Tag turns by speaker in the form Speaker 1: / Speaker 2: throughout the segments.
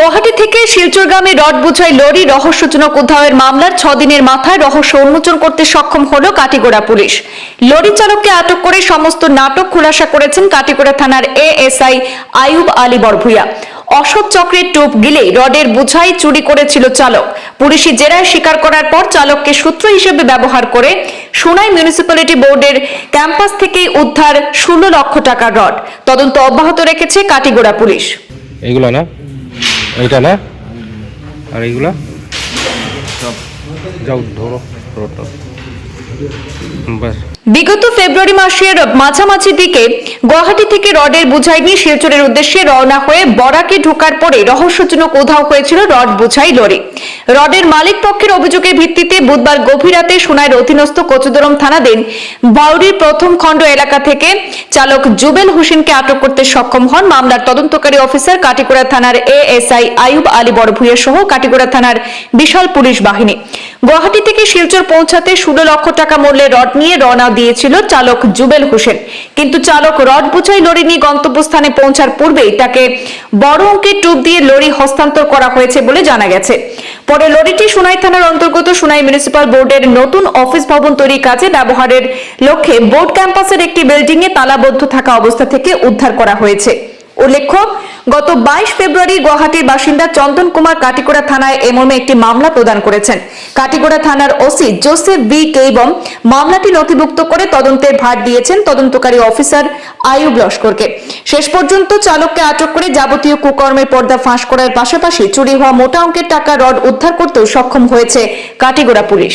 Speaker 1: গুয়াহাটি থেকে শিলচরগ্রামে রড বোঝাই লরি রহস্যজনক উদ্ধারের মামলার ছদিনের মাথায় রহস্য উন্মোচন করতে সক্ষম হল কাটিগোড়া পুলিশ। লরি চালককে আটক করে সমস্ত নাটক খুলাসা করেছেন কাটিগোড়া থানার এএসআই আয়ুব আলী বরভুইয়া। অসৎ চক্রের টোপ গিলে রডের বোঝাই চুরি করেছিল চালক। পুলিশি জেরায় স্বীকার করার পর চালককে সূত্র হিসেবে ব্যবহার করে সোনাই মিউনিসিপ্যালিটি বোর্ডের ক্যাম্পাস থেকে উদ্ধার ষোলো লক্ষ টাকার রড। তদন্ত অব্যাহত রেখেছে কাটিগোড়া পুলিশ।
Speaker 2: এইগুলো না? এইটা না? আর এইগুলা? যাও ধরো রোডটা
Speaker 1: বিগত ফেব্রুয়ারি মাসের মাঝামাঝি দিকে গুয়াহাটি থেকে রডের বুঝাই নিয়ে শিলচরের উদ্দেশ্যে রওনা হয়ে বরাকে ঢোকার পরে রহস্যজনক উধাও হয়েছিল রড বুঝাই লরি। রডের মালিক পক্ষের অভিযোগের ভিত্তিতে বুধবার গভীর রাতে সোনাইয়ের অধীনস্থ কচুদরম থানাধীন বাউরির প্রথম খণ্ড এলাকা থেকে চালক জুবেল হোসেনকে আটক করতে সক্ষম হন মামলার তদন্তকারী অফিসার কাটিগড়া থানার এএসআই আয়ুব আলী বড়ভুইয়া সহ কাটিগড়া থানার বিশাল পুলিশ বাহিনী। গুয়াহাটি থেকে শিলচর পৌঁছাতে ষোলো লক্ষ টাকা মূল্যের রড নিয়ে রওনা দিয়েছিল চালক জুবেল হোসেন। কিন্তু চালক রড বোঝাই লরি নিয়ে গন্তব্যস্থানে পৌঁছার পূর্বেই তাকে বড় অঙ্কের টুপ দিয়ে লরি হস্তান্তর করা হয়েছে বলে জানা গেছে। পরে লরিটি সোনাই থানার অন্তর্গত সোনাই মিউনিসিপাল বোর্ডের নতুন অফিস ভবন তৈরির কাজে ব্যবহারের লক্ষ্যে বোর্ড ক্যাম্পাসের একটি বিল্ডিং এ তালাবদ্ধ থাকা অবস্থা থেকে উদ্ধার করা হয়েছে। উল্লেখ্য গত বাইশ ফেব্রুয়ারি গুয়াহাটির বাসিন্দা চন্দন কুমার কাটিগোড়া থানায় এ মর্মে একটি মামলা প্রদান করেছেন। কাটিগোড়া থানার ওসি জোসেফ বি কেইবম মামলাটি নথিভুক্ত করে তদন্তের ভার দিয়েছেন তদন্তকারী অফিসার আয়ুব লস্করকে। শেষ পর্যন্ত চালককে আটক করে যাবতীয় কুকর্মের পর্দা ফাঁস করার পাশাপাশি চুরি হওয়া মোটা অঙ্কের টাকা রড উদ্ধার করতেও সক্ষম হয়েছে কাটিগোড়া পুলিশ।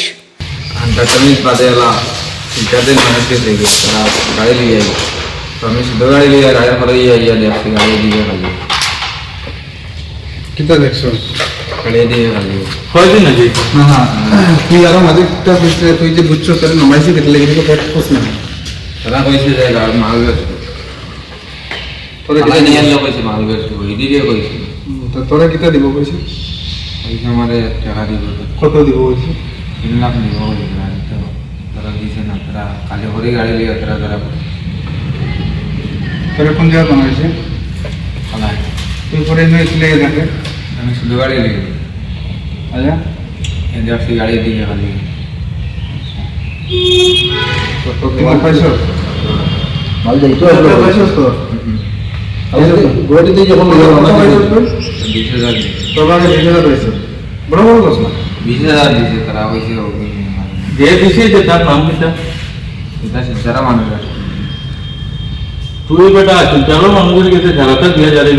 Speaker 3: ঠিকাদের মানুষকে দেখে, তারা গাড়ি নিয়ে আমি শুধু গাড়ি লিয়ে গাড়ি ফলে ইয়া ইয়া দেখছি গাড়ি দিয়ে খালি
Speaker 4: কিতা দেখছ?
Speaker 3: গাড়ি দিয়ে খালি
Speaker 4: হয়তো না যে না না তুই আরও মাঝেটা বুঝতে তুই যে বুঝছ তার নমাইছি দেখলে কিন্তু পথ খোঁজ না
Speaker 3: তারা কইছে যে গাড়ি মাল বেচো।
Speaker 4: তোরে কিতা
Speaker 3: নিয়ে লোক কইছে মাল বেচো। ওই দিকে কইছে
Speaker 4: তো তোরা কিতা দিব কইছে?
Speaker 3: কইছে আমারে টাকা দিব।
Speaker 4: কত দিব কইছে?
Speaker 3: 3 লাখ দিব কইছে তারা দিছে না তারা কালে হরে গাড়ি লিয়ে তারা তারা
Speaker 4: তোর কোন জায়গা বানাইছে
Speaker 3: খালায়
Speaker 4: তুই পরে মেয়ে চলে গেলে থাকে আমি শুধু গাড়ি লেগে
Speaker 3: দিই আচ্ছা। এদের সেই গাড়ি দিয়ে গেল
Speaker 5: যে দিছে তার নাম কিটা
Speaker 3: সেটা মানুষ
Speaker 5: তুই বেটা চলো মানুষের কাছে ঝাড়াটা দিয়ে যাবে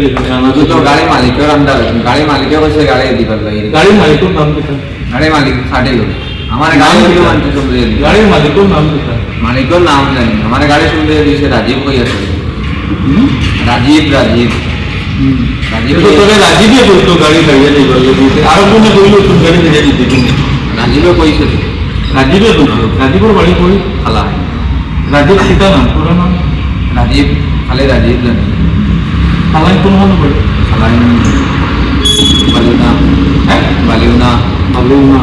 Speaker 3: তুই তো গাড়ি মালিকের আন্ডার গাড়ি মালিকে। কইছে গাড়ি দিবার লাগি
Speaker 5: গাড়ি মালিকের নাম কিটা
Speaker 3: গাড়ি মালিক খাটে গেল আমার গাড়ি দিও মানতে শুনতে
Speaker 5: গাড়ির মালিকের নাম কিটা
Speaker 3: মালিকের নাম জানি। আমার গাড়ি শুনতে দিয়েছে রাজীব কই আছে। রাজীব রাজীব। রাজীব
Speaker 5: কিন্তু তোরে রাজীবে বলতো গাড়ি লাগিয়ে বললে দিতে আর কোনো কইলো তুই গাড়ি দিয়ে কিন্তু
Speaker 3: রাজীবে কইছে। তো।
Speaker 5: রাজীবে বলতো রাজীবের বাড়ি কই?
Speaker 3: খালা।
Speaker 5: রাজীব কিটা নাম পুরো নাম?
Speaker 3: রাজীব খালি রাজীব জানি
Speaker 5: খালাই কোন নাম বলে
Speaker 3: খালাই বালিউনা বালিউনা
Speaker 5: বালিউনা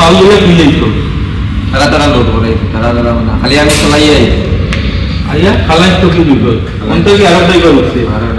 Speaker 5: মাল দিলে তুই যাইতো
Speaker 3: তারা তারা লোড করে তারা তারা মানে খালি আমি আই
Speaker 5: আইয়া খালাই তো কি দিব অন্তকে আরও
Speaker 3: ভাড়া ড্রাইভার